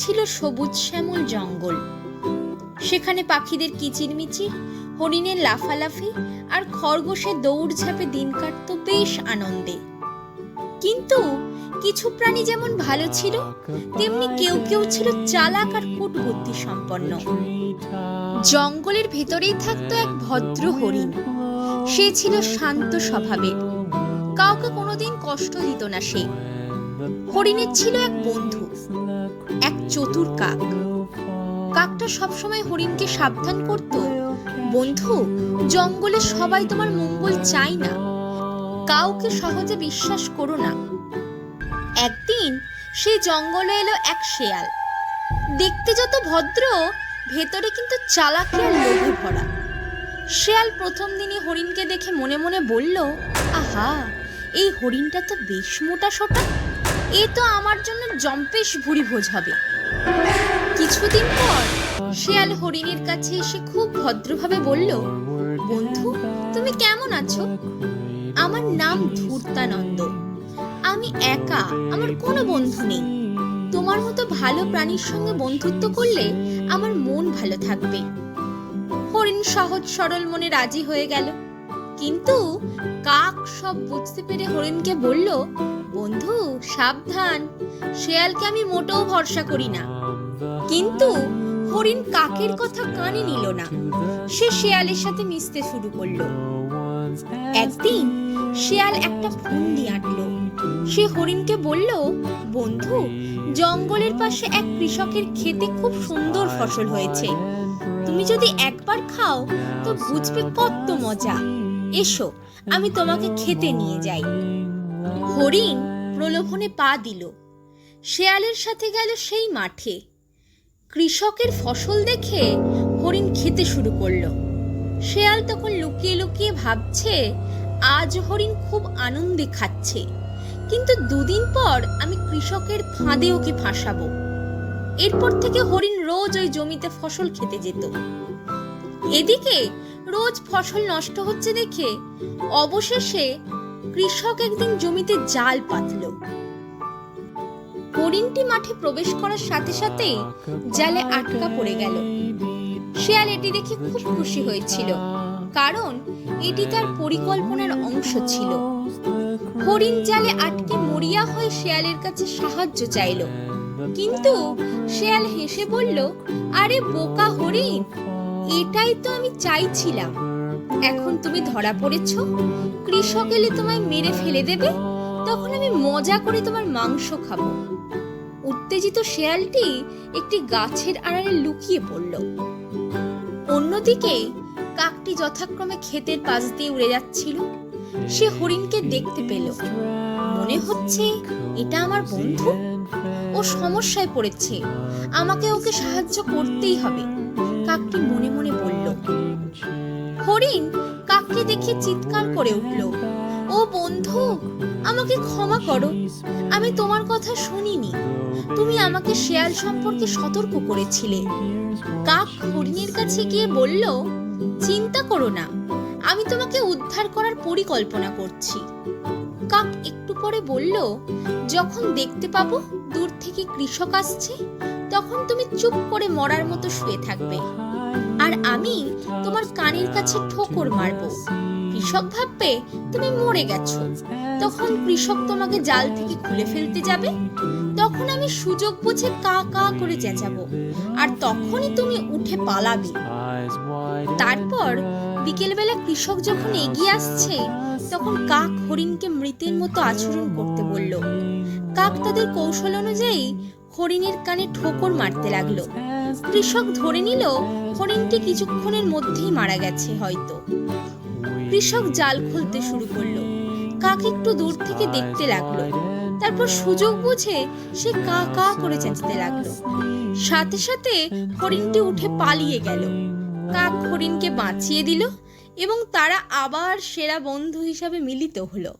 ছিল সবুজ শ্যামল জঙ্গল। সেখানে পাখিদের কিচিরমিচির, হরিণের লাফালাফি আর খরগোশের দৌড়ঝাঁপে দিন কাটতো বেশ আনন্দে। কিন্তু কিছু প্রাণী যেমন ভালো ছিল, তেমনি কেউ কেউ ছিল চালাক আর কূটবুদ্ধি সম্পন্ন। জঙ্গলের ভেতরেই থাকতো এক ভদ্র হরিণ। সে ছিল শান্ত স্বভাবের। কাউকে কোনোদিন কষ্ট দিত না সে। হরিণের ছিল এক বন্ধু। এক চতুর কাক। কাকটা সবসময় হরিণকে সাবধান করত। বন্ধু, জঙ্গলে সবাই তোমার মঙ্গল চায় না। কাউকে সহজে বিশ্বাস করো না। একদিন সেই জঙ্গলে এলো এক শেয়াল। দেখতে যত ভদ্র, ভেতরে কিন্তু চালাকি আর লোভে ভরা। শেয়াল প্রথম দিনই হরিণকে দেখে মনে মনে বলল, আহা, এই হরিণটা তো বেশ মোটা সোটা। এ তো আমার জন্য জম্পেশ ভুরি ভোজ হবে। কিছুদিন পর শেয়াল হরিণের কাছে এসে খুব ভদ্রভাবে বলল, বন্ধু, তুমি কেমন আছো? আমার নাম ধূর্তানন্দ। আমি একা, আমার কোনো বন্ধু নেই। তোমার মতো ভালো প্রাণীর সঙ্গে বন্ধুত্ব করলে আমার মন ভালো থাকবে। হরিণ সহজ সরল মনে রাজি হয়ে গেল। কিন্তু কাক সব বুঝতে পেরে হরিণকে বলল বন্ধু, সাবধান। শেয়ালকে আমি মোটেও ভরসা করি না। কিন্তু হরিণ কাকের কথা কানে নিল না। সে শেয়ালের সাথে মিশতে শুরু করল। একদিন শেয়াল একটা ফন্দি আঁটলো। সে হরিণকে বলল, বন্ধু, জঙ্গলের পাশে এক কৃষকের খেতে খুব সুন্দর ফসল হয়েছে। তুমি যদি একবার খাও, তো বুঝবে কত মজা। এসো, আমি তোমাকে খেতে নিয়ে যাই। হরিণ প্রলোভনে পা দিল। শেয়ালের সাথে গেল সেই মাঠে। কৃষকের ফসল দেখে হরিণ খেতে শুরু করল। শেয়াল তখন লুকিয়ে লুকিয়ে ভাবছে, আজ হরিণ খুব আনন্দে খাচ্ছে। কিন্তু দুদিন পর আমি কৃষকের ফাঁদে ওকে ফাঁসাবো। এরপর থেকে হরিণ রোজ ওই জমিতে ফসল খেতে যেত। এদিকে রোজ ফসল নষ্ট হচ্ছে দেখে অবশেষে কৃষক একদিন জমিতে জাল পাতল। হরিণটি মাঠে প্রবেশ করার সাথে সাথে জালে আটকা পড়ে গেল। শেয়াল এটি দেখে খুব খুশি হয়েছিল, কারণ এটি তার পরিকল্পনার অংশ ছিল। হরিণ জালে আটকে মরিয়া হয়ে শেয়ালের কাছে সাহায্য চাইল। কিন্তু শেয়াল হেসে বলল, আরে বোকা হরিণ, এটাই তো আমি চাইছিলাম। এখন তুমি ধরা পড়েছ? কৃষক এলে তোমায় মেরে ফেলে দেবে? তখন আমি মজা করে তোমার মাংস খাব। উত্তেজিত শেয়ালটি একটি গাছের আড়ালে লুকিয়ে পড়ল। অন্যদিকে কাকটি যথাক্রমে ক্ষেতের পাশ দিয়ে উড়ে যাচ্ছিল। সে হরিণকে দেখতে পেল। মনে হচ্ছে এটা আমার বন্ধু? ও সমস্যায় পড়েছে। আমাকে ওকে সাহায্য করতেই হবে। কাকটি মনে হরিণ কাককে দেখে চিৎকার করে উঠল, ও বন্ধু, আমাকে ক্ষমা করো, আমি তোমার কথা শুনিনি। তুমি আমাকে শেয়াল সম্পর্কে সতর্ক করেছিলে। কাক হরিণের কাছে গিয়ে বলল, চিন্তা করো না, আমি তোমাকে উদ্ধার করার পরিকল্পনা করছি। কাক একটু পরে বলল, যখন দেখতে পাবো দূর থেকে কৃষক আসছে, তখন তুমি চুপ করে মরার মতো শুয়ে থাকবে। আর আমি তোমার কানের কাছে ঠোকর মারবো। কৃষক ভাববে তুমি মরে গেছো। তখন কৃষক তোমাকে জাল থেকে খুলে ফেলতে যাবে। তখন আমি সুযোগ বুঝে কা কা করে চেঁচাবো। আর তখনই তুমি উঠে পালাবে। তারপর বিকেলবেলা কৃষক যখন এগিয়ে আসছে, তখন কাক হরিণকে মৃতের মতো আচরণ করতে বলল। কাক তাদের কৌশল অনুযায়ী হরিণের কানে ঠোকর মারতে লাগল। কৃষক ধরে নিল, হরিণটি কিছুক্ষণের মধ্যেই মারা গেছে হয়তো। কৃষক জাল খুলতে শুরু করল। কাক একটু দূর থেকে দেখতে লাগল। তারপর সুযোগ বুঝে সে কা কা করে চেঁচাতে লাগল। সাথে সাথে হরিণটি উঠে পালিয়ে গেল। কাক হরিণকে বাঁচিয়ে দিল এবং তারা আবার সেরা বন্ধু হিসাবে মিলিত হলো।